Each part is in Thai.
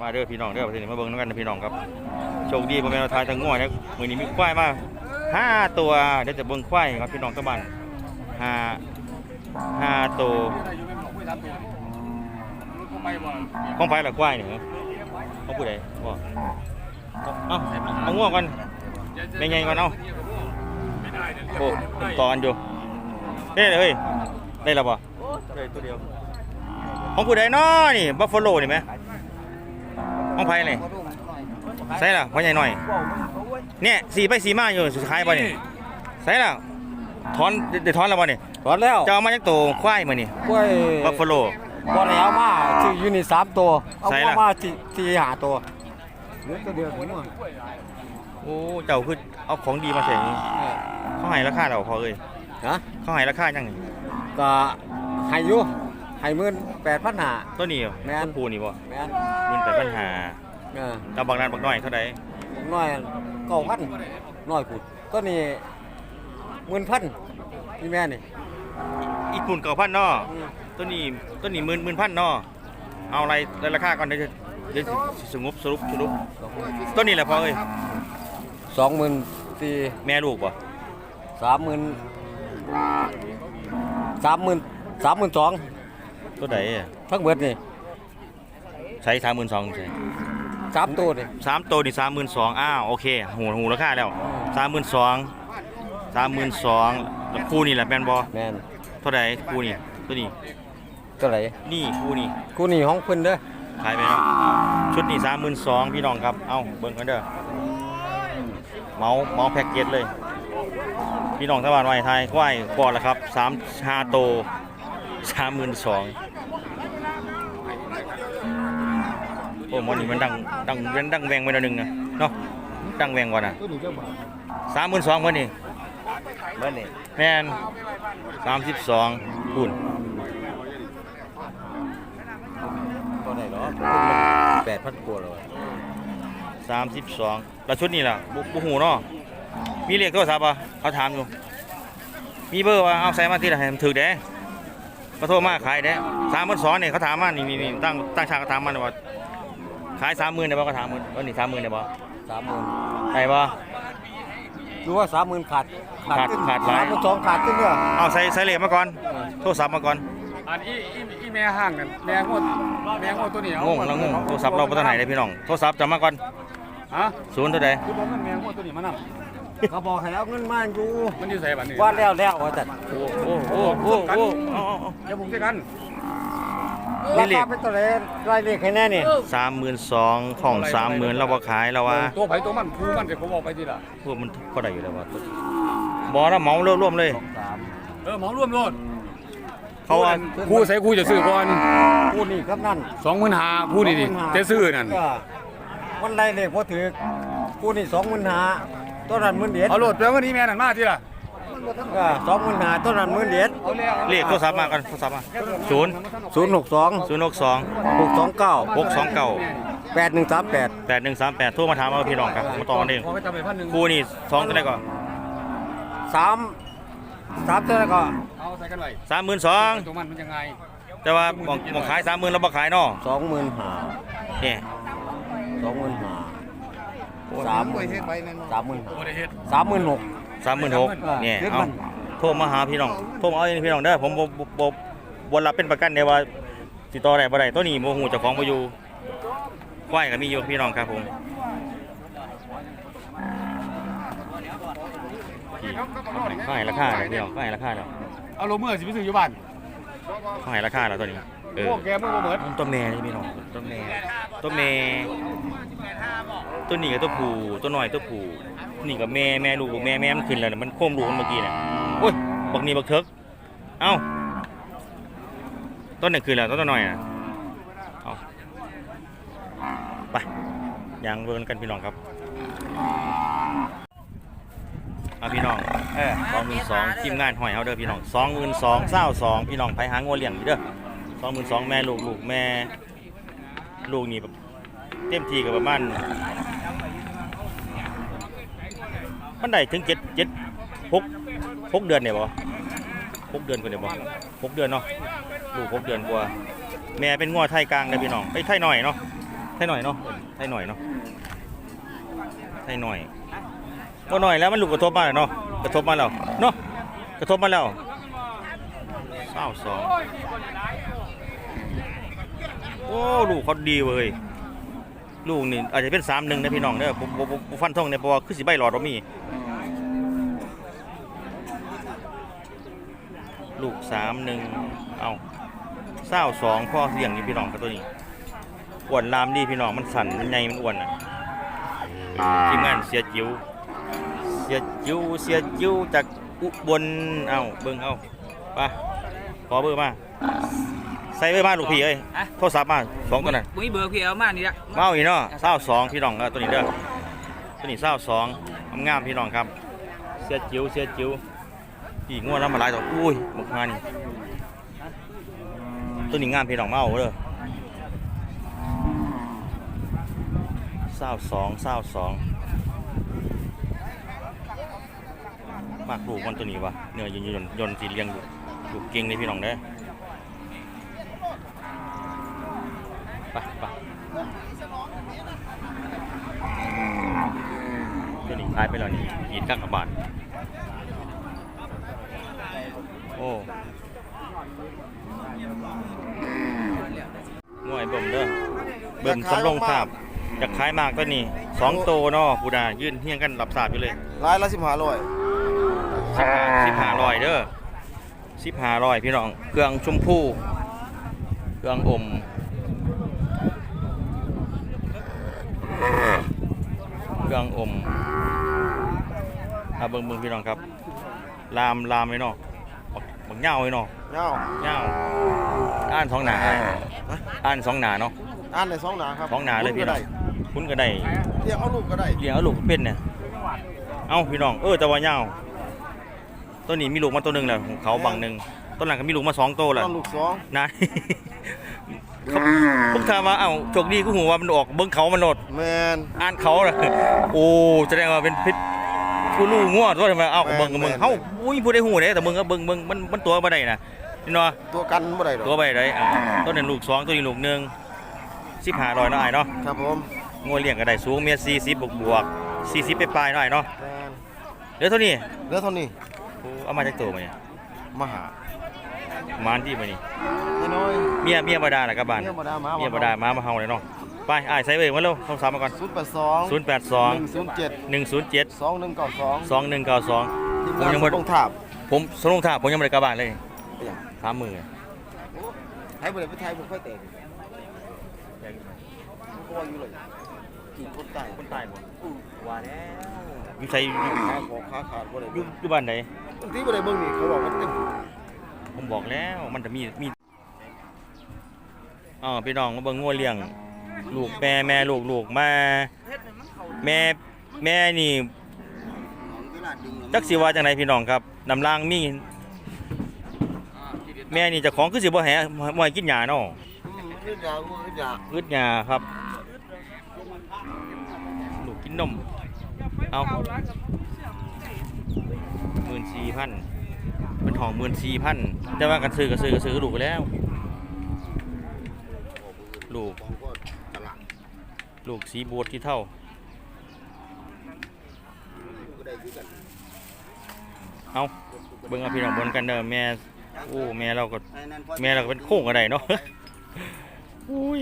มาเด้อพี่น้องเด้อประเทศนี้มาเบิ่งน้ำกันนะพี่น้องครับโชคดีบ่แม่นว่าทายทางง่วยนะมือนี้มีควายมาห้าตัวเดี๋ยวจะเบิ่งควายครับพี่น้องตะบ้านห้าห้าตัวของไผล่ะควายนี่เหรอของผู้ใดบ่เอาเอาง่วงก่อนแม่ใหญ่ก่อนเอาโอ้เป็นตอนอยู่ได้เลยเฮ้ยได้แล้วบ่ได้ตัวเดียวของผู้ใดน้อนี่บัฟฟาโลนี่ไหม ของไผนี่ใส่ล่ะพ่อใหญ่หน่อยเนี่ยสีไปสีมาอยู่สุดท้ายป่ะนี่ใส่แล้วถอนเดี๋ยวถอนแล้วป่ะนี่ถอนแล้วจะเอามาจากตัวควายมานี่กล้วยบัฟฟาโลบ่ได้เอามาที่อยู่นี่สามตัวเอาใส่ล่ะมาที่ที่หาตัวเหลือตัวเดียวถึงมั้งโอ้เจ้าคือเอาของดีมาใส่นี่เขาให้ราคาเราพอเอ้ยฮะเขาให้ราคาจังนี่ก็ให้อยู่ ให้หมื่นแปดพันหา ตัวนี้แม่นต้นปูนี่บ่แม่นมันแต่ปัญหาเออกับบางนั้นบางน้อยเท่าใดน้อยเก้าพันน้อยกูตัวนี้หมื่นพันนี่แม่นี่อีกหมื่นเก้าพันเนาะอืมตัวนี้ตัวนี้หมื่นหมื่นพันเนาะเอาอะไรราคาก่อนเดี๋ยวจะเดี๋ยวสิสงบสรุปสรุปตัวนี้แหละพอเอ้ยสองหมื่นสี่แม่ลูกบ่สามหมื่นสามหมื่นสามหมื่นสอง ตัวใดอะทั้งเบิดนี่ใช้สามหมื่นสองใช่สามตัวนี่สามตัวนี่สามหมื่นสองอ้าวโอเคหูหูราคาแล้วสามหมื่นสองสามหมื่นสองแล้วคู่นี่แหละแมนบอแม่นเท่าไหร่คู่นี่ตัวนี้ตัวไหนนี่คู่นี่กูนี่ห้องเพิ่นเด้อขายไปแล้วชุดนี่สามหมื่นสองพี่น้องครับเอ้าเบิ่งกันเด้อเมาเมาแพ็กเกจเลย พี่น้องทบานไว้ไทยควายบอดแล้วครับสามชาโตสามหมื่นสอง โอ้มันนี่มันดังดังเว้นดังแวงไปหน่อยหนึงนะเนาะดังแวงกว่าน่ะตัวนี้เจ้าบ่าวสามหมื่นสองเพิ่นนี่เบิดนี่แม่นสามสิบสองคูณตัวไหนเนาะแปดพันกว่าเลยสามสิบสองแล้วชุดนี้ล่ะบุบุหูเนาะมีเลขโทรศัพท์ป่ะเขาถามอยู่ มีเบอร์ว่าเอาใส่มาที่ไหนให้มันถือเด้ก็โทรมาขายเด้สามหมื่นสองเนี่ยเขาถามมานี่นี่นี่ตั้งตั้งฉากเขาถามมาว่า ขายสามหมื่นได้ป่ะเขาถามมึงเออนี่สามหมื่นได้ป่ะสามหมื่นได้ป่ะดูว่าสามหมื่นขาดขาดขึ้นขาดหลายสามหมื่นสองขาดขึ้นเนี่ยเอาใส่ใส่เลขมาก่อนโทรศัพท์มาก่อนอันอีอีอีแม่ห้างนั่นแม่งวดแม่งวดตัวนี้เอางงแล้วงงโทรศัพท์เราไปทางไหนเลยพี่น้องโทรศัพท์จะมาก่อนฮะศูนย์เท่าใดคือบอกมันแม่งวดตัวนี้มานำเขาบอกให้เอาเงินมาอยู่มันอยู่ใส่บัดนี้ว่าแล้วแล้วว่าแต่โอ้โอ้โอ้โอ้โอ้เอาเอาเอาเดี๋ยวผมจะกันนี่ ราเลขคาเป็นตัวไหนรายเลขให้แน่นี่สามหมื่นสองของสามหมื่นเราบ่ขายแล้วว่าตัวไผตัวมันผู้มันเดี๋ยวผมบอกไปทีละพวกมันก็ได้อยู่แล้วว่าบอแล้วเหมาเริ่มร่วมเลยสามเออหมอร่วมโลดเขาว่าผู้ใส่ผู้จะซื้อก่อนกูนี่ครับนั่น25,000ผู้นี่ดิจะซื้อนั่นเมันรายเลขพอถือกูนี่สองหมื่นห้าตัวนั้นหมื่นเดียดเอาโลดแล้ววันนี้แม่นั่นมาทีละ สองหมื่นห้าตัวนั้นหมื่นเดียดเอาแล้วเรียกโทรศัพท์มากันโทรศัพท์มาศูนย์ศูนย์หกสองศูนย์หกสองหกสองเก้าหกสองเก้าแปดหนึ่งสามแปดแปดหนึ่งสามแปดโทรมาถามเอาพี่น้องกันมาต่อกันเองพอไปจำไปพันหนึงครูนี่สองตัวไหนก่อนสามสามตัวแล้วก็เอาใส่กันไว้สามหมื่นสองตัวมันมันยังไงแต่ว่าหมองหมองขายสามหมื่นเราบ่ขายเนาะสองหมื่นห้าเนี่ยสองหมื่นห้าสามสามหมื่นบ่ได้เฮ็ดสามหมื่นหก สามหมื่นหกเนี่ยเรียกเอามันโทรมาหาพี่น้องโทรมาเอาเองพี่น้องเด้อผมบ่บ่บ่บ่รับเป็นประกันเด้ว่าติดต่อได้บ่ได้ตัวนี้โมหูเจ้าของบ่อยู่ควายก็มีอยู่พี่น้องครับผมพี่เขาให้ราคาเลยพี่น้องเขาให้ราคาแล้วเอาโลเมื่อสิไปซื้ออยู่บ้านเขาให้ราคาแล้วตัวนี้เออพวกแกมึงบ่เบิดตัวแม่นี่พี่น้องตัวแม่ตัวแม่ตัวนี้กับตัวผู้ตัวน้อยตัวผู้ นี่กับแม่แม่ลูกแม่แม่มันขึ้นแล้วน่ะมันโค้มลูกมันเมื่อกี้น่ะโอ้ยบักนี่บักเถิกเอ้าต้นหนึ่งขึ้นแล้วต้นตัวน้อยอะเอาไปยังเวิร์นกันพี่น้องครับเอาพี่น้องสองหมื่นสองทีมงานหอยเอาเด้อพี่น้องสองหมื่นสองเศร้าสองพี่น้องไปหางัวเลี้ยงอยู่เด้อสองหมื่นสองแม่ลูกลูกแม่ ลูกนี่แบบเต็มที่กับประมาณ มันได้ถึงเจ็ดเจ็ดหกหกเดือนเนี่ยบ่หกเดือนกว่าเนี่ยบ่หกเดือนเนาะลูกหกเดือนกว่าแม่เป็นงัวไทยกลางนะพี่น้องไอ้ไทยหน่อยเนาะไทยหน่อยเนาะไทยหน่อยเนาะไทยหน่อยก็หน่อยแล้วมันลูกกระทบมาแล้วเนาะกระทบมาแล้วเนาะกระทบมาแล้วเศร้าสองโอ้ลูกเขาดีเว้ย ลูกนี่อาจจะเป็นสามหนึ่งนะพี่น้องเด้อผมผมผมฟันทงเนี่ยเพราะว่าคือสิใบหลอดเรามี ลูกสามหนึ่งเอาเศร้าสองพ่อเสียงนี่พี่น้องกับตัวนี้อ้วนลามดีพี่น้องมันสั่นมันใหญ่มันอ้วนอะทีมงานเสียจิ๋วเสียจิ๋วเสียจิ๋วจากอุบลเอาเบิ่งเอาไปขอเบอร์มา ใส่เบอร์มาลูกพี่เอ้ยอะโทรศัพท์มาสองตัวนั้นมุ้ยเบอร์พี่เอามานี่ละมาเอาอีกเนาะเศร้าสองพี่น้องเออตัวนี้เด้อตัวนี้เศร้าสองงามๆพี่น้องครับ เสียจิ๋วเสียจิ๋วพี่ง่วงแล้วมาหลายตัวอุ้ยหมกมานี่ตัวนี้งามพี่น้องมาเอาเด้อเศร้าสองเศร้าสองมากลูกมันตัวนี้วะเนื้อยนยนยนสีเลี้ยงลูกลูกเก่งเลยพี่น้องเด้อไปไปตัวนี้ขายไปแล้วนี่อีดกักกับบาทโอ้ง่วยเบิ่มเด้อเบิ่มสำรงภาพอยากขายมากก็นี่สองโตเนาะปูดายื่นเฮียงกันหลับสาบอยู่เลยรายละสิบห้าร้อยสิบห้าสิบห้าร้อยเด้อสิบห้าร้อยพี่น้องเครื่องชมพู่เครื่องอมเครื่องอม อาเบิ่งเบิ่งพี่น้องครับ ลามลามไว้เนาะบักบักเหย้าไว้เนาะเงาเหย้าอ่านสองหนาอ่านสองหนาเนาะอ่านในสองหนาครับสองหนาเลยพี่น้องคุณก็ได้เรียกเอาลูกก็ได้เลี้ยงเอาลูกเป็นเนี่ยเอ้าพี่น้องเออแต่ว่าเหย้าตัวนี้มีลูกมาตัวหนึ่งแหละของเขาบางหนึ่งต้นหลังก็มีลูกมาสองตัวแหละตอนลูกสองนายผมถามว่าเอ้าโชคดีกูหูว่ามันออกเบิ้งเขามันโนดแมนอ่านเขาเลยโอ้แสดงว่าเป็นพิษ กูรู้งวดว่าทำไมเอ้าแม่นเบิ้งกับมึงแม่นเฮ้าอุ้ยพูดได้หูเด้แต่มึงก็เบิ้งเบิ้งมันมันตัวมาได้นะนี่เนาะตัวกันบ่ได้หรอกตัวไปได้อะต้นนั้นลูกสองตัวนี้ลูกหนึ่งสิบห้าร้อยเนาะไอ้ายเนาะครับผมงวดเลี้ยงก็ได้สูงเมียสี่สิบบวกบวกสี่สิบไปปลายๆเนาะไอ้ายเนาะแมนเดี๋ยวเท่านี้เหลือเท่านี้โอ้เอามาจากตัวมาเนี่ยมาหาหมานที่มานี่น้อยเมียเมียบาดาแหละกับบ้านเมียบ่ได้มาเมียบาดามามาเฮาเลยเนาะ ไปอ้ายใส่เบอร์มาเร็วโทรศัพท์มาก่อน ศูนย์แปดสองศูนย์แปดสองหนึ่งศูนย์เจ็ดหนึ่งศูนย์เจ็ดสองหนึ่งเก้าสองสองหนึ่งเก้าสองทีมผมงานยังบ่ลงถาบผมสรุปท่าผมยังไม่ได้กลับบ้านเลยสามมือไทยบ่ได้ไปไทยบ่ค่อยเตะก็ว่าอยู่เลยกินคนใต้คนใต้บ่อู้ว่าแล้วอยู่ใส่อยู่ขาขอขาขาดบ่ได้อยู่อยู่บ้านไหนบางทีบ่ได้เบิ่งนี่เขาบอกว่าเต็มผมบอกแล้วมันจะมีมีอ๋อพี่น้องมาเบิ่งงัวเลี้ยง ลูกแม่แม่ลูกลูกแม่แม่แม่นี่จักสิว่าจังไดพี่น้องครับนำล่างมีแม่นี่จะของคือสิบ่แหบ่ให้กินหญ้าเนาะอืมขึ้นยาขึ้นยาอึดหญ้าครับ ลูกกินนมเอาหมื่นสี่พันเป็นทองหมื่นสี่พันแต่ว่ากันซื้อก็ซื้อก็ซื้อลูกแล้ว ลูก ลูกสีบวชที่เท่าก็ได้อยู่กันเอาเบิ่งเอาพี่น้องบนกันเด้อแม่โอ้แม่เราก็แม่เราก็เป็นโค้งกระไดเนาะอุ้ย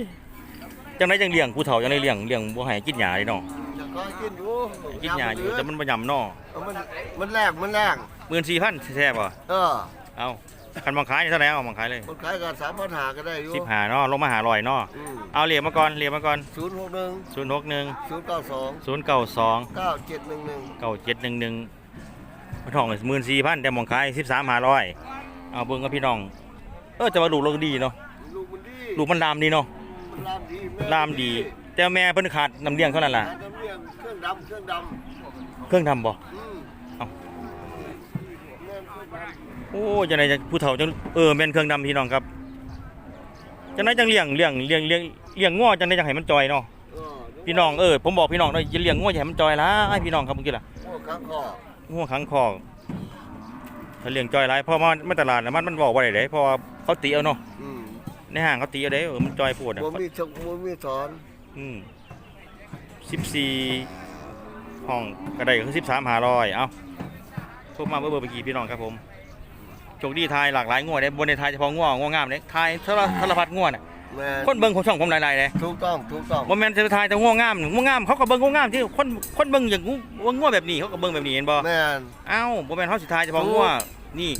จังไดจังเลี้ยงผู้เฒ่าจังไดเลี้ยงเลี้ยงบ่ให้กินหญ้าเลยเนาะอยากก็กินอยู่ให้กินหญ้าอยู่แต่มันบ่ยำเนาะเออมันมันแรงมันแรง14,000แท้ๆบ่เออเอา คันบังขายนี่เท่าไหร่เอาบังขายเลยคนขายกันสามพันหาก็ได้อยู่15เนาะลงมาหา100เนาะเอาเหรียญมาก่อนเหรียญมาก่อนศูนย์หกหนึ่ง061ศูนย์เก้าสอง092เก้าเจ็ดหนึ่งหนึ่งเก้าเจ็ดหนึ่งหนึ่งมันทองหมื่นสี่พันแต่หมองขายสิบสามห้าร้อยเอาเบิ้งกับพี่น้อง เออแต่ว่าลูกเราดีเนาะลูกมันดีลูกมันลามดีเนาะมันลามดีแลามดี แต่แม่เพิ่นขาดน้ำเลี้ยงเท่านั้นล่ะน้ำเลี้ยงเครื่องดำเครื่องดเครื่องทำบ่ โอ้จังไดจะผู้เฒ่าจังเออแม่นเครื่องดำพี่น้องครับจังไดจังเลี้ยงเลี้ยงเลี้ยงเลี้ยงเลี้ยงง้อจังไดจังให้มันจอยเนาะเออพี่น้องเออผมบอกพี่น้องเนาะอย่าเลี้ยงง้ออย่าให้มันจอยล่ะไอ้พี่น้องครับเมื่อกี้ล่ะพวกข้างคอง้อขังคอกถ้าเลี้ยงจอยหลายเพราะว่ามันตลาดน่ะมันมันบอกว่าได้เด้เพราะว่าเขาตีเอาเนาะอืมในห้างเขาตีเอาเด้เออมันจอยโพดอะบ่มีชกบ่มีสอนอืมสิบสี่ห้องกระไดก็คือสิบสามหาร้อยเอ้าโทรมาเบอร์เบอร์ไปกี่พี่น้องครับผม โชคดีทายหลากหลายงวดเลยบนในทายเฉพาะงวดงวงามเลยทายสารสารพัดงวดน่ะแม่นคนเบิ่งของช่องผมหลายๆเลยถูกต้องถูกต้องบ่แม่นจะทายแต่งวงามงวงามเขาก็เบิ่งงวงามที่คนคนเบิ่งอย่างงูงวแบบนี้เขาก็เบิ่งแบบนี้เห็นบ่แม่นเอ้าบ่แม่นเฮาสิทายเฉพาะงวนี่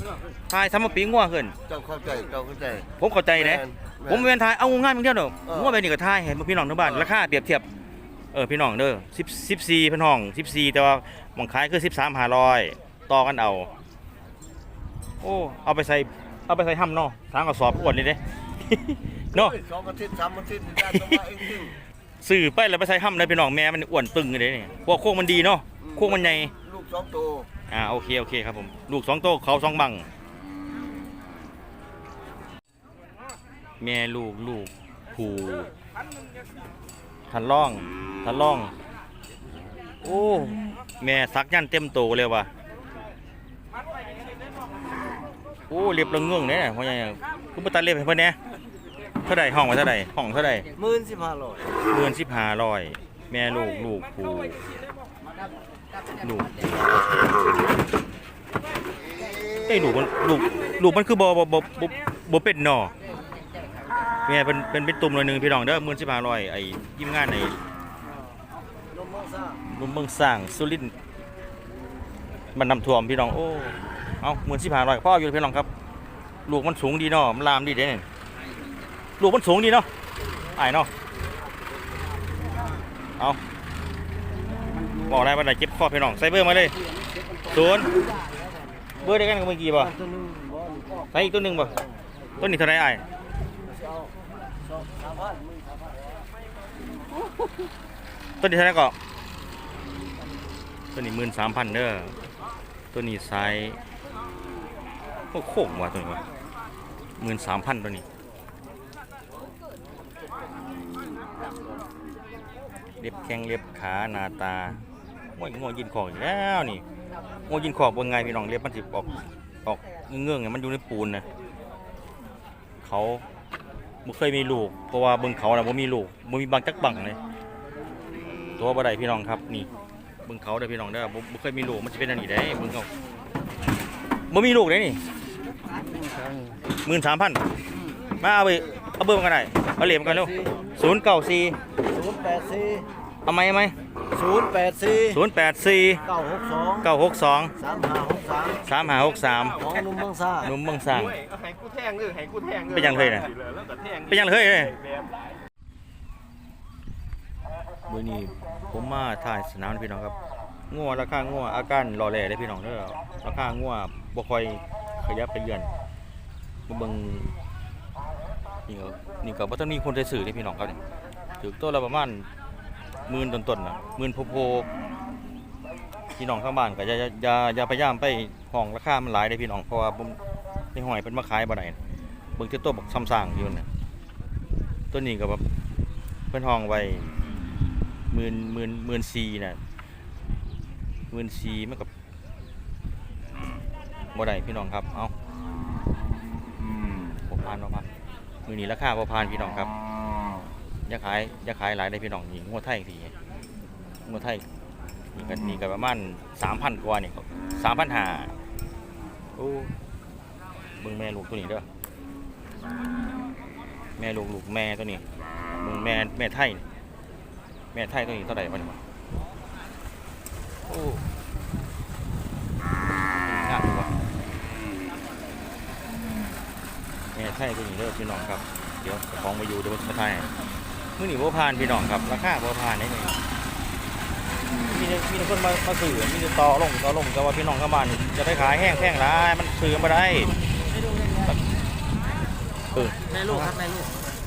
ทายซ้ำมาปีงวขึ้นเจ้าเข้าใจเจ้าเข้าใจ ผมเข้าใจเด้แม่นผมเป็นทายเอางามอย่างเดียวเด้อเอองวแบบนี้ก็ทายให้พี่น้องทั้งบ้านเออราคาเปรียบเทียบเออพี่น้องเด้อ10 14พี่น้อง14แต่ว่าหมองขายคือ13 500ต่อกันเอา โอ้เอาไปใส่เอาไปใส่ห้ำเนาะทางกระสอบอ้วนเลยเด้ เนาะสองอาทิตย์สามอาทิตย์นี่ได้ตัวเองจริงซื้อไปแล้วไปใส่ห้ำเลยพี่น้องแม่มันอ้วนตึงเลยเนี่ยพวกโค้งมันดีเนาะโค้งมันใหญ่ลูกสองตัวอ่าโอเคโอเคครับผมลูกสองโตเขาสองบัง แม่ลูกลูกผูทันล่องทันล่อง โอ้ แม่ซักยันเต็มโตเลยว่ะ โอ้เรียบระเงืองเนี่ยพ่อใหญ่คุณปตัดเรียบให้เพื่อนเนี่ยเท่าใดห้องไว้เท่าใดห้องเท่าใดหมื่นสิบห้าร้อยเดือนสิบห้าร้อยแม่ลูกลูกผูลูกเอ้ยลูกมันลูกลูกมันคือบอบอบอบอบเป็นหนอแม่เป็นเป็นเป็นตุ่มหน่อยหนึงพี่น้องเด้อหมื่นสิบห้าร้อยไอ้ยิ้มงานไอ้ลมมองซ่าลุมเมืองสร้างสุรินทร์มันนำท่วมพี่น้องโอ้ เอาหมื่นสิบห้าร้อยพ่ออยู่พี่น้องครับ ลูกมันสูงดีเนาะมันลามดีเด้เนี่ยลูกมันสูงดีเนาะไอ้เนาะเอาบอกได้บันไดเจ็บคอพี่น้องใส่เบอร์มาเลยศูนย์เบอร์เดียวกันกับเมื่อกี้ป่ะตัวหนึงบอลใส่อีกตัวหนึ่งป่ะตัวนี้เท่าไหรไอ้นหมื่นสามพันตัวนี้เท่าไหรก็ตัวนี้หมื่นสามพันเด้อตัวนี้ไซส์ โอ้โค้งว่ะตัวนี้ว่ะหมื่นสามพันตัวนี้ เล็บแข้งเล็บขาหน้าตาโอ้ยงอยินขอกอีกแล้วนี่งอยินขอกบนไงพี่น้องเล็บมันสิออกออกเงื่องๆเนี่ยมันอยู่ในปูนนะเขาบ่เคยมีลูกเพราะว่าเบิ่งเขาน่ะบ่มีลูกบ่มีบางจักบังเลยตัวบ่ได้พี่น้องครับนี่เบิ่งเขาเด้อพี่น้องเด้อบ่บ่เคยมีลูกมันสิเป็นอันนี้ได้เบิ่งเขา บ่มีลูกเด้นี่13,000มาเอาไปเอาเบอร์มันก็ได้เอาเหรียญมันกันเร็ว094ศูนย์แปดสี่เอาไหมเอาไหมศูนย์แปดสี่ศูนย์แปดสี่เก้าหกสองเก้าหกสองสามห้าหกสามสามห้าหกสามของนุ่มเมืองซ่าหนุ่มเมืองสร้างให้กูแทงเลยให้กูแทงเป็นยังเลยน่ะเป็นยังเลยเลยมื่อนี้ผมมาถ่ายสนามพี่น้องครับงัวราคางัวอาการรอแหล่ได้พี่น้องเด้อราคางัว บ่ค่อยขยับขยื่นมาเบิ่งนี่ก็นี่ก็บ่ต้องมีคนได้ซื้อได้พี่น้องครับนี่ถือตัวละประมาณหมื่นต้นๆน่ะหมื่นโพๆพี่น้องข้างบ้านก็อย่าอย่าอย่าพยายามไปห้องราคามันหลายได้พี่น้องเพราะว่าผมในห้อยเป็นมาขายบ่ได้เบิ่งที่ตัวบักซ้ำสร้างอยู่น่ะตัวนี้ก็แบบเพิ่นห้องไว้หมื่นหมื่นหมื่นสี่น่ะหมื่นสี่มันกับ บ่ได้พี่น้องครับ เอาบ่ผ่านบ่ผ่านมือนี้ราคาบ่ผ่านพี่น้องครับอย่าขายอย่าขายหลายได้พี่น้องนี่งวดไทยสิงวดไทยนี่ก็นี่ก็ประมาณ3,000กว่านี่ครับ3,500โอ้เบิ่งแม่ลูกตัวนี้เด้อแม่ลูกลูกแม่ตัวนี้เบิ่งแม่แม่ไท่แม่ไทยตัวนี้เท่าไหร่บัดนี้วะโอ้งามอยู่ว่ะแม่ ไทยตัวนี้เด้อพี่น้องครับ เดี๋ยวเจ้าของมาอยู่เดี๋ยวมาไทยมื้อนี้บ่ผ่านพี่น้องครับ ราคาบ่ผ่านได้เลยมีแต่มีแต่คนมามาซื้อมีแต่ต่อลงต่อลงแต่ว่าพี่น้องข้างบ้านจะได้ขายแห้งแพงหลายมันซื้อบ่ได้เออแม่ลูกครับแม่ลูก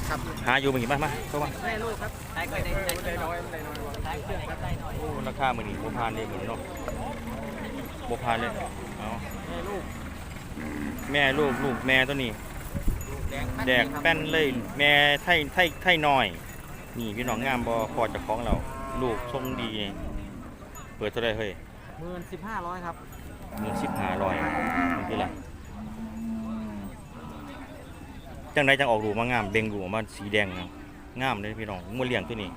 ครับหาอยู่มื้อนี้มามาเข้ามาแม่ลูกครับใช้ไปได้ใช้น้อยได้น้อยใช้เครื่องครับได้น้อยโอ้ราคามื้อนี้บ่ผ่านเลยมื้อนี้เนาะบ่ผ่านเลยเอาแม่ลูก แม่ลูกลูกแม่ตัวนี้ แดงแดกแป้นเลย แม่ไทยไทยไทยน้อย นี่พี่น้องงามบ่พอเจะของเรา ลูกทรงดีเปิดเท่าไรเฮ้ยหมื่นสิบห้าร้อยครับหมื่นสิบห้าร้อยมันคืออะไรจังไดจังออกรูปมางามเบ่งรูปมาสีแดงงามเลยพี่น้องงวเลี้ยงตัวนี้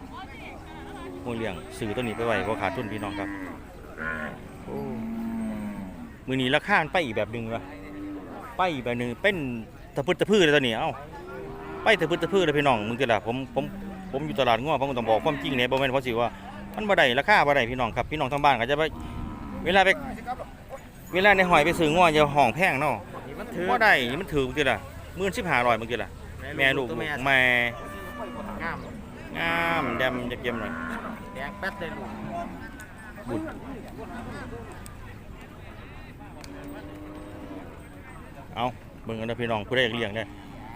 งูเลี้ยงซื้อตัวนี้ไปไว้บ่ขาดทุนพี่น้องครับโอ้มือนี้ราคามันไปอีกแบบหนึงวะไปอีกแบบหนึงเป็น ตะพึดตะพื้เลยตัวนี้เอ้าไปตะพึดตะพื้เลยพี่น้องมึงจะล่ะผมผมผมอยู่ตลาดง้อผมก็ต้องบอกความจริงเนี่ยบ่แม่นเพราะสิว่ามันบ่ได้ราคาบ่ได้พี่น้องครับพี่น้องทางบ้านก็จะไปเวลาไปเวลาในหอยไปซื้อง้ออย่าห้องแพงเนาะมันถือบ่ได้นี่มันถือมึงจะล่ะมื่นสิบห้าร้อยมึงจะล่ะแม่ลูกตัวแม่แม่งามงามดำเยี่ยมๆหน่อยแดงแป๊ดเลยลูกบุญเอา เบิ่งกันนะพี่น้องผู้ใดอยากเลี้ยงได้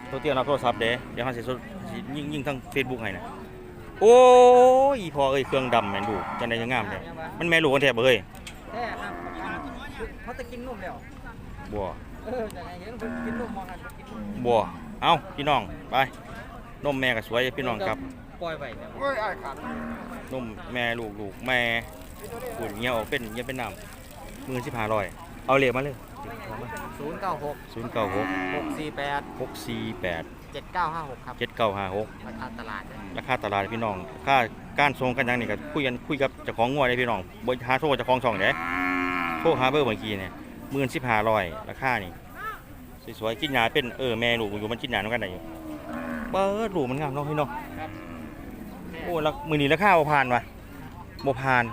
โทรเตี้ยรับโทรศัพท์เด้เดี๋ยวเขาสิสดสิยิงยิงทาง Facebook ให้นะโอ้ยพอเอ้ยเครื่องดำแม่นดูจังได๋จะงามแท้มันแม่ลูกกันแท้บ่เอ้ยแท้ครับเขาจะกินนมแล้วบ่เออจะไงเห็นเพิ่นกินนมมองกันกินนมบ่เอาพี่น้องไปนมแม่ก็สวยพี่น้องครับปล่อยไว้เนี่ยโอ้ยไอ้ขาดนมแม่ลูกลูกแม่ปุ่นเงี้ยออกเป็นเงี้ยเป็นน้ำมือสิบห้าร้อยเอาเหลียมาเลย ศูนย์เก้าหกศูนย์เก้าหกหกสี่แปดหกสี่แปดเจ็ดเก้าห้าหกครับเจ็ดเก้าห้าหกราคาตลาดเลยราคาตลาดพี่น้องค่าการส่งกันยังนี่ก็คุยกันคุยกับเจ้าของงัวได้พี่น้องบนหาโทรเจ้าของช่องเด้โทรหาเบอร์เมื่อกี้เนี่ยหมื่นสิบห้าร้อยราคานี่สวยๆกินหยาเป็นเออแม่ลูกอยู่มันกินหยาด้วยกันได้อยู่เปิดลูกมันงามเนาะพี่น้องโอ้แล้วมือนี้ราคาบ่ผ่านวะบ่ผ่าน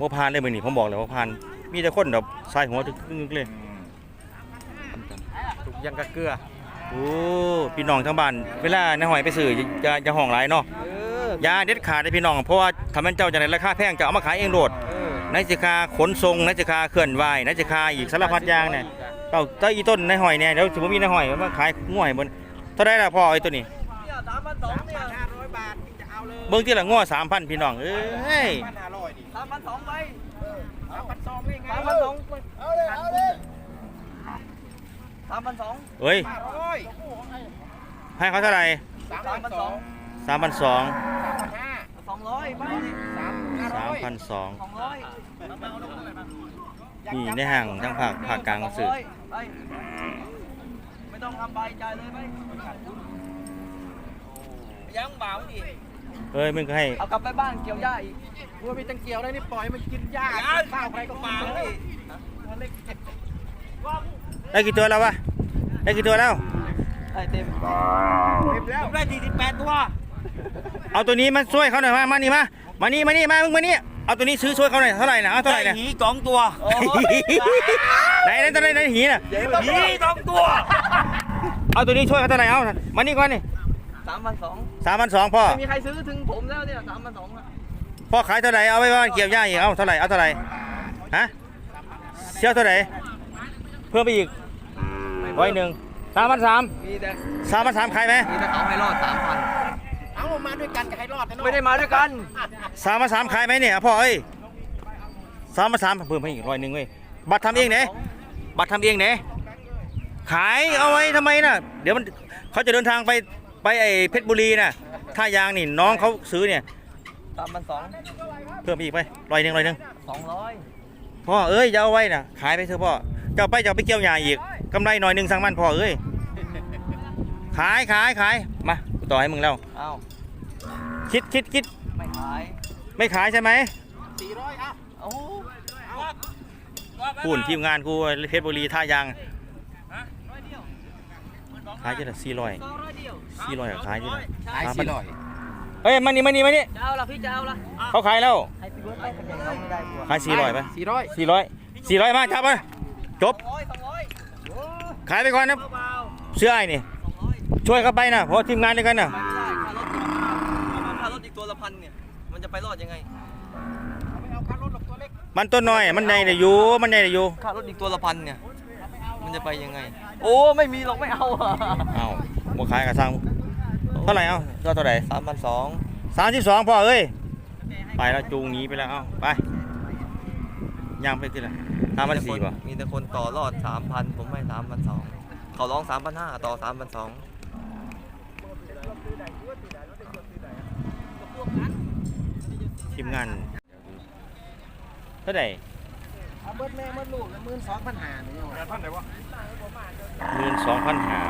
บ่ผ่านเลยมือนี้ผมบอกเลยว่าผ่าน มีแต่คนแบบใส่หัวถึงๆเลยถูกยังกะเกลือโอ้พี่น้องทั้งบ้านเวลาในหอยไปซื้อจะจะห้องหลายเนาะเอออยาเด็ดขาดเลยพี่น้อง เพราะว่าทำให้เจ้าจะได้ราคาแพงจะเอามาขายเองโดดเออในสิคาขนส่งในสิคาเคลื่อนไหวในสิคาอีกสารพัดอย่างเนี่ยเต้าเต้าอีต้นในหอยเนี่ยเดี๋ยวสมมติมีในหอยมาขายง่วยบนเท่าได้ละพ่อไอ้ตัวนี้เนี่ยสามพันสองเนี่ยห้าร้อยบาทจะเอาเลยเบิ่งที่ละง้อสามพันพี่น้องเอ้ยสามพันสองไปามพันสองเอาเลยเอาเลยสามพันสองเอ้ย ห้าร้อยให้เขาเท่าไหร่สามพันสองสามพันสองสองร้อยไปสามสามพันสองสองร้อยนี่ในห้างทั้งภาคภาคกลางสื่อไปไม่ต้องทำใบจ่ายเลยไหมยังเบาดิ เอ้ยมึงก็ให้เอากลับไปบ้านเกี่ยวหญ้าอีกว่ามีตังเกี่ยวได้นี่ปล่อยมันกินหญ้าข้าวใครก็มาดิได้กี่ตัวแล้ววะได้กี่ตัวแล้วไอเต็มเต็มแล้วได้สี่สิบแปดตัวเอาตัวนี้มาช่วยเขาหน่อยมามานี่มามานี่มานี่มามึงมานี่เอาตัวนี้ซื้อช่วยเขาหน่อยเท่าไหร่นะเอาเท่าไหร่นะหีสองตัวไหนไหนตัวไหนไหนหีน่ะหีสองตัวเอาตัวนี้ช่วยเขาเท่าไหร่เอามานี่ก่อนนี่สามพันสองสามพันสองพ่อ ไม่มีใครซื้อถึงผมแล้วเนี่ยสามพันสองพ่อขายเท่าไหร่เอาไว้ว่าเกี่ยวหญ้าอีกเอาเท่าไหร่เอาเท่าไหร่ฮะเชี่ยวเท่าไหร่เพิ่มไปอีกร้อยหนึ่งสามพันสามมีแต่สามพันสามขายไหมมีแต่เขาให้รอดสามพันเอามาด้วยกันจะให้รอดนะไม่ได้มาด้วยกันสามพันสามขายไหมเนี่ยพ่อเอ้ยสามพันสามเพิ่มให้อีกร้อยหนึ่งเว้ยบัตรทำเองเนี่ยบัตรทำเองเนี่ยขายเอาไว้ทำไมน่ะ เดี๋ยวมันเขาจะเดินทางไป ไปไอ้เพชรบุรีน่ะท่ายางนี่น้องเขาซื้อเนี่ยสามพันสองเพิ่มอีกไปร้อยหนึ่งร้อยหนึ่งสองร้อยพ่อเอ้ยอย่าเอาไว้น่ะขายไปเถอะพ่อเจ้าไปเจ้าไปเกี่ยวหญ้าอีกกำไรหน่อยหนึ่งสั่งมันพ่อเอ้ยขายขายขายมากูต่อให้มึงแล้วเอ้าคิดคิดคิดไม่ขายไม่ขายใช่ไหมสี่ร้อยอะโอ้พูนทีมงานกูเพชรบุรีท่ายาง ขายจะละสี่ร้อยสองร้อยเดียวสี่ร้อยขายจะละขายสี่ร้อยเอ้ยมานี่มานี่มานี่จะเอาละพี่จะเอาละเขาขายแล้วให้พี่เบิร์ดไปเป็นยังเขาไม่ได้บัวขายสี่ร้อยไปสี่ร้อยสี่ร้อยสี่ร้อยมาจับไปจบร้อยสองร้อยขายไปก่อนนะเบาเสื้อไอ้นี่ๆสองร้อยช่วยเขาไปนะเพราะทีมงานด้วยกันนะไม่ได้ค่ารถค่ารถอีกตัวละพันเนี่ยมันจะไปรอดยังไงเอาคันรถหลบตัวเล็กมันต้นน้อยมันใหญ่ได้อยู่มันใหญ่ได้อยู่ค่ารถอีกตัวละพันเนี่ยมันจะไปยังไง โอ้ไม่มีหรอกไม่เอาอะเอ้าบ่ขายกับซังเท่าไหร่เอ้าเท่าเท่าไหร่สามพันสองสามสิบสองพ่อเอ้ยไปแล้วจูงหนีไปแล้วเอ้าไปย่างไปที่ไหนสามพันสี่ป่ะมีแต่คนต่อรอดสามพันผมให้สามพันสองเขาร้องสามพันห้าต่อสามพันสองทีมงานเท่าไหร่ เอาเบิดแม่เบิดลูกหมื่นสองพันห้าเนี่ยแต่ท่านไหนวะหมื่นสองพันหา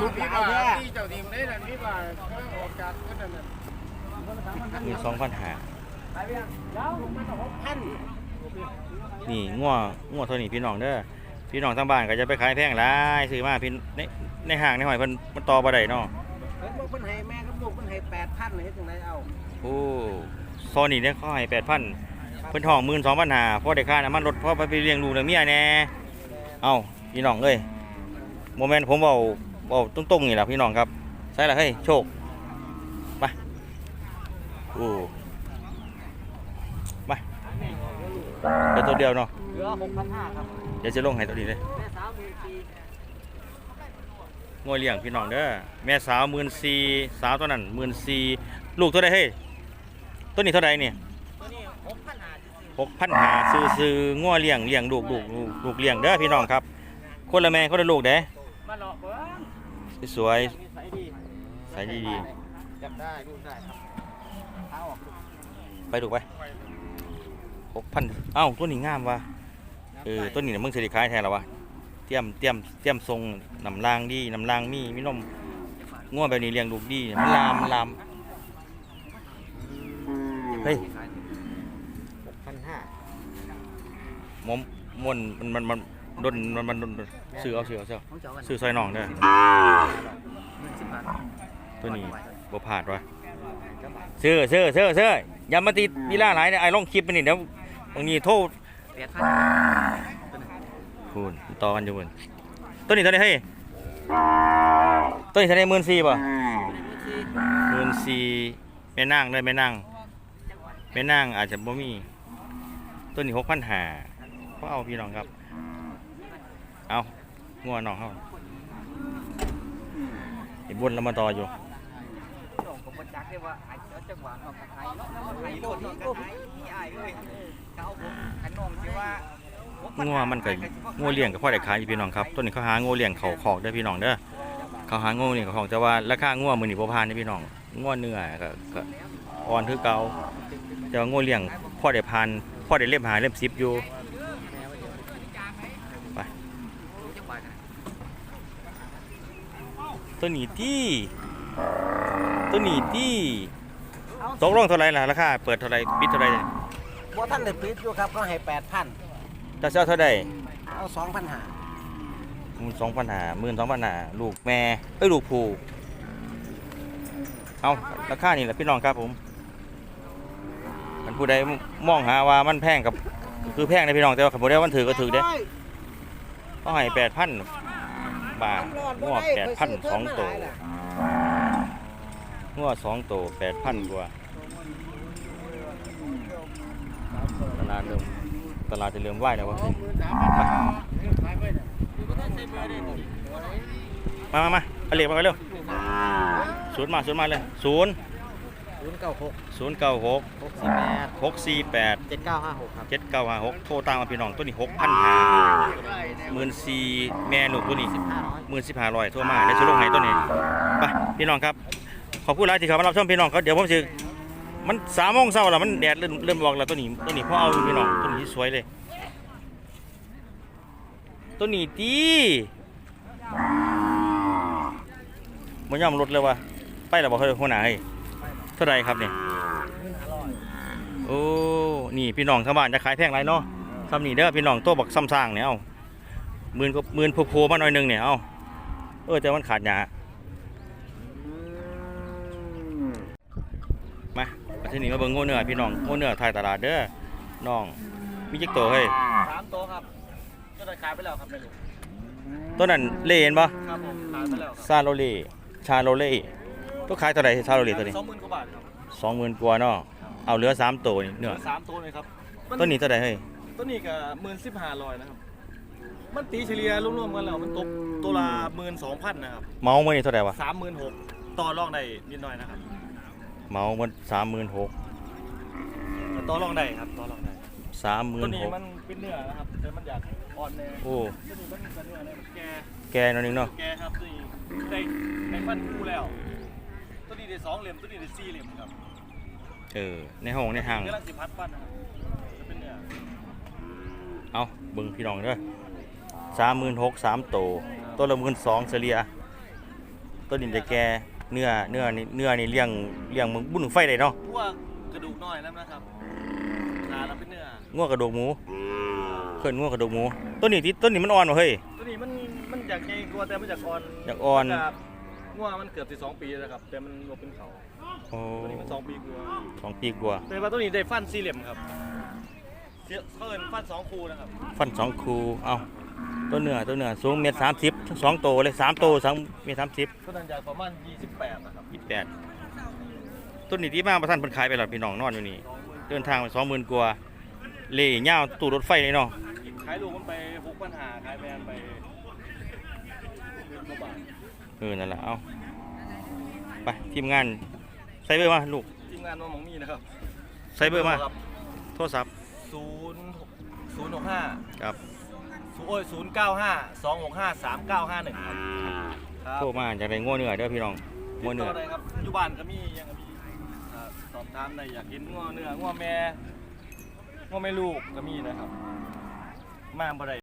ลูกหลายแท้ที่เจ้าทีมได้นั่นพี่ว่าออกจากก็นั่นน่ะหมื่นสองพันหาไปเพียงเดี๋ยวลงมาสองพันนี่งัวงัวเท่านี้พี่น้องเด้อพี่น้องทางบ้านก็จะไปขายแพงหลายซื้อมาพี่ในในห้างในหอยเพิ่นมันต่อบ่ได้เนาะเห็นบอกเพิ่นให้แม่กับลูกเพิ่นให้แปดพันเลยจังไดเอาโอ้ซอนี่เนี่ยเขาให้แปด พันเพิ่นห้องหมื่นสองพันหาพ่อได้ค่าน้ำมันรถพ่อไปเลี้ยงลูกเลี้ยงเมียแน่เอ้าพี่น้องเอ้ยโมเมนต์ผมเบาเบาตรงๆนี่แหละพี่น้องครับใช่ละเฮ้ยโชคไปโอ้ไปเดี๋ยวตัวเดียวเนาะเหลือหกพันห้าครับเดี๋ยวจะลงให้ตัวนี้เลยแม่สาวมื่นสี่งวยเลี้ยงพี่น้องเด้อแม่สาวหมื่นสี่สาวตัวนั้นหมื่นสี่ลูกเท่าใดเฮ้ยตัวนี้เท่าใดเนี่ย ห้าหกพันหาซื้อซื้องัวเลี้ยงเลี้ยงลูกลูกลูกลูกเลี้ยงเด้อพี่น้องครับ คนละแม่คนละลูกเด้มาหลอกเบิ้งสวยนิสัยดีๆใส่ดีจับได้ดูได้ครับเอาออกลูกๆไปลูกไปหกพันเอ้าตัวนี้งามว่ะเออตัวนี้น่ะมึงสิได้ขายแทนแล้ววะเตรียมเตรียมเตรียมทรงน้ำรางดีน้ำรางมีมีนมงัวแบบนี้เลี้ยงลูกดีมันลามมันลามเฮ้ย หกพันห้า ห มอมมวนมันมันมันดนมันมันดนซื้อเอาซื้อเอาซื้อเอาของเจ้ากันซื้อซอยน้องเด้อหนึ่งสิบบาทตัวนี้บ่พลาดวะซื้อซื้อซื้อซื้ออย่ามาติดวีล่าหลายนะไอ้ลงคลิปไปนี่เดี๋ยวบางทีโทษแปดพันพูนต่อกันอยู่พุ่นตัวนี้เท่าไหร่เฮ้ยตัวนี้เท่าไหร่หมื่นสี่ป่ะหมื่นสี่แม่นางเลยแม่นางแม่นางอาจจะบ่มีตัวนี้หกพันห้า็เอาพี่น้องครับ เอางัวน้องเขาไอ้บนเรามาต่ออยู่ผมจักได้ว่าไอ้เจ้าจังหวะนอกกับไทยนอกกับไทยโลดนอกกับไทยนี่ไอ้เอ้ยเขาผมขันนองที่ว่างัวมันก็งัวเลี้ยงกับพ่อได้ขายอยู่พี่น้องครับต้นนี้เขาหางัวเลี้ยงเขาขอกได้พี่น้องเด้อเขาหางัวเลี้ยงเขาขอกแต่ว่าราคางัวมือนี่บ่ผ่านเด้พี่น้องงัวเนื้อก็อ่อนคือเก่าแต่ว่างัวเลี้ยงพ่อได้ผ่านพ่อได้เล่มหาเล่มสิบอยู่ไป ตัวนี้ที่ตัวนี้ที่ตกลงเท่าไหรล่ะราคาเปิดเท่าไหรปิดเท่าไหรบ่ท่านได้ปิดอยู่ครับก็ให้แปดพันจะเช่าเท่าใดเอาสองพันห้าหมื่นสองพันหาหมื่นสองพันหาลูกแม่เอ้ยลูกผูเอาราคานี่แหละพี่น้องครับผมมันผู้ใดมองหาว่ามันแพงกับคือแพงนะพี่น้องแต่ว่าขับรถได้วันถือก็ถือเด้ก็ให้แปดพัน บาทงวดแปดพันสองตัวงวดสองตัวแปดพันกว่าตลาดเริ่มตลาดจะเริ่มไหวแล้ววะมามามาเอาเหล็กมากันเร็วศูนย์มาศูนย์มาเลยศูนย์ ศูนย์เก้าหกศูนย์เก้าหกหกสี่แปดหกสี่แปดเจ็ดเก้าห้าหกครับเจ็ดเก้าห้าหกโทรตามมาพี่น้องตัวนี้หกพันหาหมื่นสี่แม่ลูกตัวนี้ห้าร้อยหมื่นสิบห้าร้อยโทรมาได้ซื้อลงไหนตัวนี้ไปพี่น้องครับขอบคุณหลายที่เขามารับชมพี่น้องเขาเดี๋ยวผมจะมันสามโมงเช้าแล้วมันแดดเริ่มเริ่มบอกแล้วตัวนี้ตัวนี้พ่อเอาอยู่พี่น้องตัวนี้สวยเลย ตัวนี้ดีมันย่อมรถเลยว่ะไปแล้วบอกเขาหัวหน้าเฮ้ย เท่าไรครับเนี่ยโอ้นี่พี่น้องทางบ้านจะขายแพงไรเนาะคำนี้เด้อพี่น้องตัวบักซ้ำสร้างเนี่ยเอาหมื่นก็หมื่นโผล่ๆมาหน่อยหนึงเนี่ยเอาเออแต่มันขาดหยามามาที่นี่มาเบิ่งโง่เนื้อพี่น้องโง่เนื้อไทยตลาดเด้อน้องมีจิกโตวเฮ้ยสามตัวครับก็ได้ขายไปแล้วครับแม่ลูกตัวนั้นเล่เห็นปะครับผมขายไปแล้วครับซาโรเล่ชาโรเล่ ตัวขายเท่าไหร่ชาโรเล่ตัวนี้สองหมื่นกว่าบาทครับสองหมื่นกว่าเนาะเอาเหลือสามตัวนี่เนื้อสามตัวเลยครับตัวนี้เท่าไหร่เฮ้ยตัวนี้ก็หมื่นสิบห้าร้อยนะครับมันตีเฉลี่ยรวมๆกันแล้วมันตกตัวละหมื่นสองพันนะครับเมาส์มื่อนี่เท่าไหร่วะสามหมื่นหกต่อรองได้นิดหน่อยนะครับเมาส์มันสามหมื่นหกแต่ต่อรองได้ครับต่อรองได้สามหมื่ตัวนนี้หกมันเป็นเนื้อนะครับแต่มันอยากอ่อนแน่โอ้ตัวนี้มันเป็นเนื้อเนี่ยมันแก่แกหนั่นนึงเนาะแก่ครับตัวนี้ได้ได้ฟันคู่แล้วตัว นี้ได้สองเหลี่ยมตัวนี้ได้สี่เหลี่ยมครับเออ ในห้องในห้าง กำลังสิพัดฟันนะครับจะเป็นเนื้อเอาเบิ่งพี่น้องเด้อสามหมื่นหกสามตัวตัวละหมื่นสองเฉลี่ยตัวนี้จะแกเนื้อเนื้อนี่เนื้อนี่เลี้ยงเลี้ยงมึงบุญไฟได้เนาะพวกกระดูกน้อยแล้วนะครับขาแล้วเป็นเนื้องัวกระดูกหมูเพิ่นงัวกระดูกหมูต้นนี้ที่ต้นนี้มันอ่อนบ่เฮ้ย ตัวนี้มันมันอยากใหญ่กว่าแต่มันอยากอ่อนอยากอ่อนมัจะ ง่วมันเกือบสิสองปีแล้วครับ แต่มันบ่เป็นเขาโอ้ตัวนี้มันสองปีกว่าสองปีกว่าแต่ว่าตัวนี้ได้ฟันสี่เหลี่ยมครับเสียเขาเอินฟันสองคูนะครับฟันสองคูเอ้าตัวเนื้อตัวเนื้อสูงเมตรสามสิบทั้งสองโตวเลยสามโตวสองเมตรสามสิบตัวนั้นอยากประมาณ28นะครับยี่สิบแปดต้นนี้ที่มาประท่านเพิ่นขายไปแล้วพี่น้องนอนอยู่นี่เดินทางไปสองหมื่นกว่าเล่ยาวตู้รถไฟเลยเนาะขายลูกมันไปหกปัญหาขายแบรนด์ไปหมื่นกว่าบาท เออนั่นแหละเอาไปทีมงานใส่เบอร์มาลูกทีมงานน้องหมองมีนะครับใส่เบอร์มาครับโทรศัพท์ศูนย์ศูนย์หกห้าครับศูนย์โอ้ยศูนย์เก้าห้าสองหกห้าสามเก้าห้าหนึ่งครับครับโทรมาจากไรง้อเนื้อเด้อพี่น้องง้อเนื้อติดต่ได้ครับอยู่บ้านก็มียังก็มีอ่าสอบถามได้อยากกินง้อเนื้อง้อแม่ง้อแม่ลูกก็มีนะครับมาบ่ได้